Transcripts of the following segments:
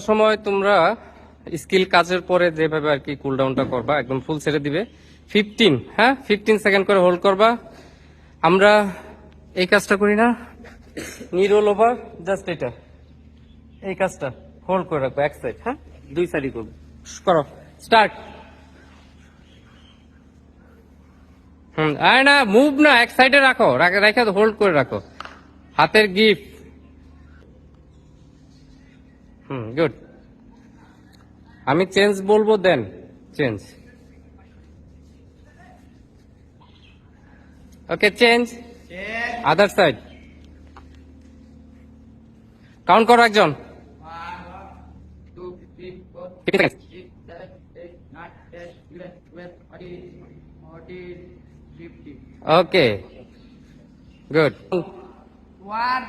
সময় তোমরা স্কিল কাজের পরে যেভাবে আর কি কুল ডাউনটা করবা, একদম ফুল ছেড়ে দিবে। ফিফটিন হ্যাঁ? ফিফটিন সেকেন্ড করে হোল্ড করবা। আমরা এই কাজটা করি না। নিরোল ওভার জাস্ট এটা। এই কাজটা হোল্ড করে রাখব, এক সাইড হ্যাঁ? দুই সাইডই করব। করো। স্টার্ট হুম, আয় না মুভ না, এক সাইডে রাখে, রেখে হোল্ড করে রাখো। হাতের গিফট। হুম গুড আমি চেঞ্জ বলব then change okay change other side count করো একজন. Okay good One,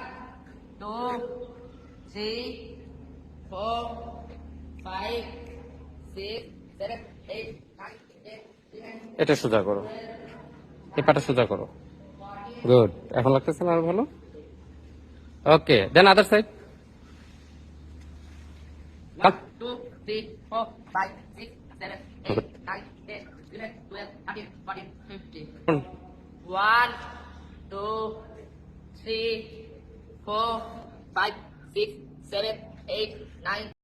two, three, এটা সোজা করো। এই পাটা সোজা করো। গুড এখন লাগতেছে না আরও ভালো? Okay then other side two, three, four, five, six, seven, eight, nine,